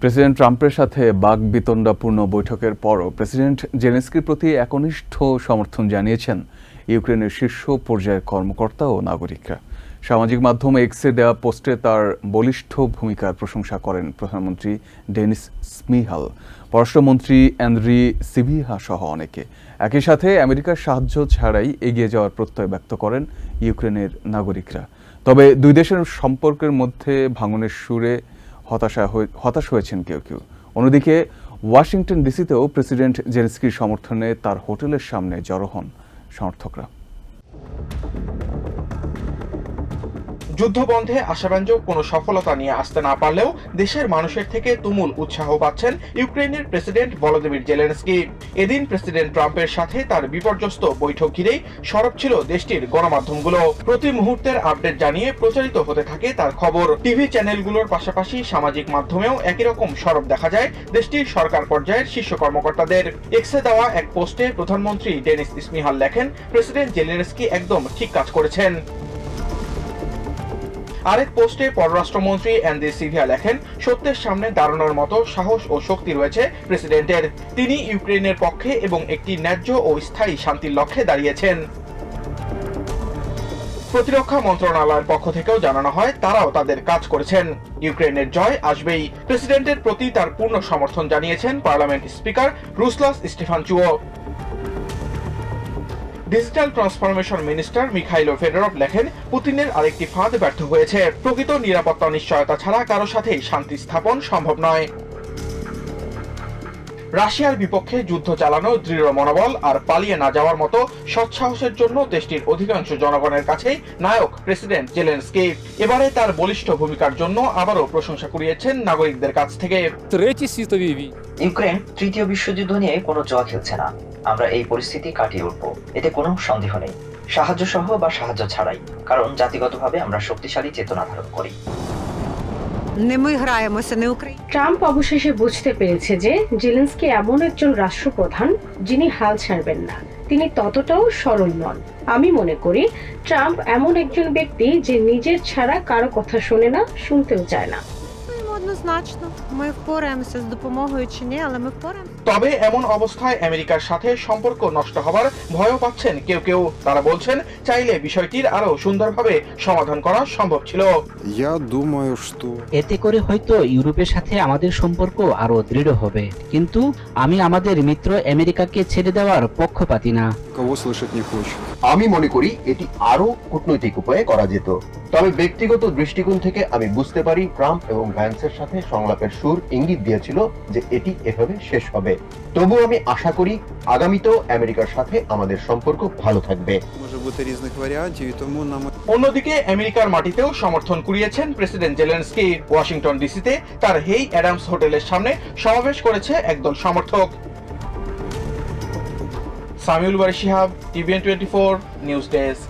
President ট্রাম্পের সাথে বাক বিতণ্ডাপূর্ণ বৈঠকের পরও প্রেসিডেন্ট জেলেন্সকির প্রতি একনিষ্ঠ সমর্থন জানিয়েছেন ইউক্রেনের শীর্ষ পর্যায়ের কর্মকর্তা ও নাগরিকরা। সামাজিক মাধ্যমে এক্সে দেওয়া পোস্টে তার বলিষ্ঠ ভূমিকার প্রশংসা করেন প্রধানমন্ত্রী ডেনিস স্মিহাল। পররাষ্ট্রমন্ত্রী অ্যান্দ্রি সিভিহা সহ অনেকে। একই সাথে আমেরিকার সাহায্য ছাড়াই এগিয়ে যাওয়ার প্রত্যয় ব্যক্ত করেন ইউক্রেনের নাগরিকরা। তবে দুই দেশের সম্পর্কের মধ্যে ভাঙনের সুরে হতাশা হতাশ হয়েছেন কেউ কেউ। অন্যদিকে, ওয়াশিংটন ডিসিতেও প্রেসিডেন্ট জেলেন্সকির সমর্থনে তার হোটেলের সামনে জড়ো হন সমর্থকরা। যুদ্ধবন্ধে আশাব্যঞ্জক কোনো সফলতা নিয়ে আসতে না পারলেও দেশের মানুষের থেকে তুমুল উৎসাহ পাচ্ছেন ইউক্রেনের প্রেসিডেন্ট ভলোদিমির জেলেনস্কি। এদিন প্রেসিডেন্ট ট্রাম্পের সাথে তার বিপর্যস্ত বৈঠক ঘিরেই সরব ছিল দেশটির গণমাধ্যমগুলো। প্রতি মুহূর্তের আপডেট জানিয়ে প্রচারিত হতে থাকে তার খবর। টিভি চ্যানেলগুলোর পাশাপাশি সামাজিক মাধ্যমেও একই রকম সরব দেখা যায় দেশটির সরকার পর্যায়ের শীর্ষ কর্মকর্তাদের। এক্সে দেওয়া এক পোস্টে প্রধানমন্ত্রী ডেনিস ইসমিহাল লেখেন, প্রেসিডেন্ট জেলেনস্কি একদম ঠিক কাজ করেছেন। আরেক পোস্টে পররাষ্ট্রমন্ত্রী অ্যান্ডি সিভিয়া লেখেন, সত্যের সামনে দাঁড়ানোর মতো সাহস ও শক্তি রয়েছে প্রেসিডেন্টের। তিনি ইউক্রেনের পক্ষে এবং একটি ন্যায্য ও স্থায়ী শান্তির লক্ষ্যে দাঁড়িয়েছেন। প্রতিরক্ষা মন্ত্রণালয়ের পক্ষ থেকেও জানানো হয়, তারাও তাদের কাজ করেছেন। ইউক্রেনের জয় আসবেই। প্রেসিডেন্টের প্রতি তার পূর্ণ সমর্থন জানিয়েছেন parliament speaker Ruslan Stefanchuk. Digital transformation minister Mykhailo Fedorov লেখেন পুতিনের আরেকটি ফাঁদ ব্যর্থ হয়েছে। প্রকৃত নিরাপত্তা নিশ্চয়তা ছাড়া কারও সাথেই শান্তি স্থাপন সম্ভব নয়। রাশিয়ার বিপক্ষে যুদ্ধ চালানো দৃঢ় মনোবল আর পালিয়ে না যাওয়ার মতো সৎসাহসের জন্য দেশটির অধিকাংশ জনগণের কাছেই নায়ক প্রেসিডেন্ট জেলেন্সকি। এবারে তার বলিষ্ঠ ভূমিকার জন্য আবারও প্রশংসা কুড়িয়েছেন নাগরিকদের কাছ থেকে। ইউক্রেন তৃতীয় বিশ্বযুদ্ধ নিয়ে কোনো জয় খেলছে না। আমরা এই পরিস্থিতি কাটিয়ে উঠব। এতে কোনো সন্দেহ নেই। সাহায্য সহ বা সাহায্য ছাড়াই কারণ জাতিগতভাবে আমরা শক্তিশালী চেতনা ধারণ করি। ট্রাম্প অবশেষে বুঝতে পেরেছে যে জেলেন্সকি এমন একজন রাষ্ট্রপ্রধান যিনি হাল ছাড়বেন না। তিনি ততটাও সরল নন। আমি মনে করি ট্রাম্প এমন একজন ব্যক্তি যে নিজের ছাড়া কারও কথা শোনে না শুনতেও চায় না। Ми однозначно. Ми впораємося з допомогою чи ні, але ми впораємося. তবে এমন অবস্থায় আমেরিকার সাথে সম্পর্ক নষ্ট হবার ভয়ও পাচ্ছেন কেউ কেউ তারা বলছেন চাইলে বিষয়টির আরো সুন্দরভাবে সমাধান করা সম্ভব ছিল Я думаю, что এতে করে হয়তো ইউরোপের সাথে আমাদের সম্পর্ক আরো দৃঢ় হবে কিন্তু আমি আমাদের মিত্র আমেরিকাকে ছেড়ে দেওয়ার পক্ষপাতি না кого слышать не хочет. আমি মনে করি এটি আরো কূটনৈতিক উপায়ে করা যেত তবে ব্যক্তিগত দৃষ্টিকোণ থেকে আমি বুঝতে পারি ট্রাম্প এবং ভ্যান্সের সাথে সংলাপের সুর ইঙ্গিত দিয়েছিল যে এটি এভাবে শেষ হবে। তবু আমি আশা করি আগামীতেও আমেরিকার সাথে আমাদের সম্পর্ক ভালো থাকবে। অন্যদিকে আমেরিকার মাটিতেও সমর্থন কুড়িয়েছেন প্রেসিডেন্ট জেলেন্সকি। ওয়াশিংটন ডিসিতে তার হেই অ্যাডামস হোটেলের সামনে সমাবেশ করেছে একদল সমর্থক। Samiul Barishihab TVN twenty four news desk.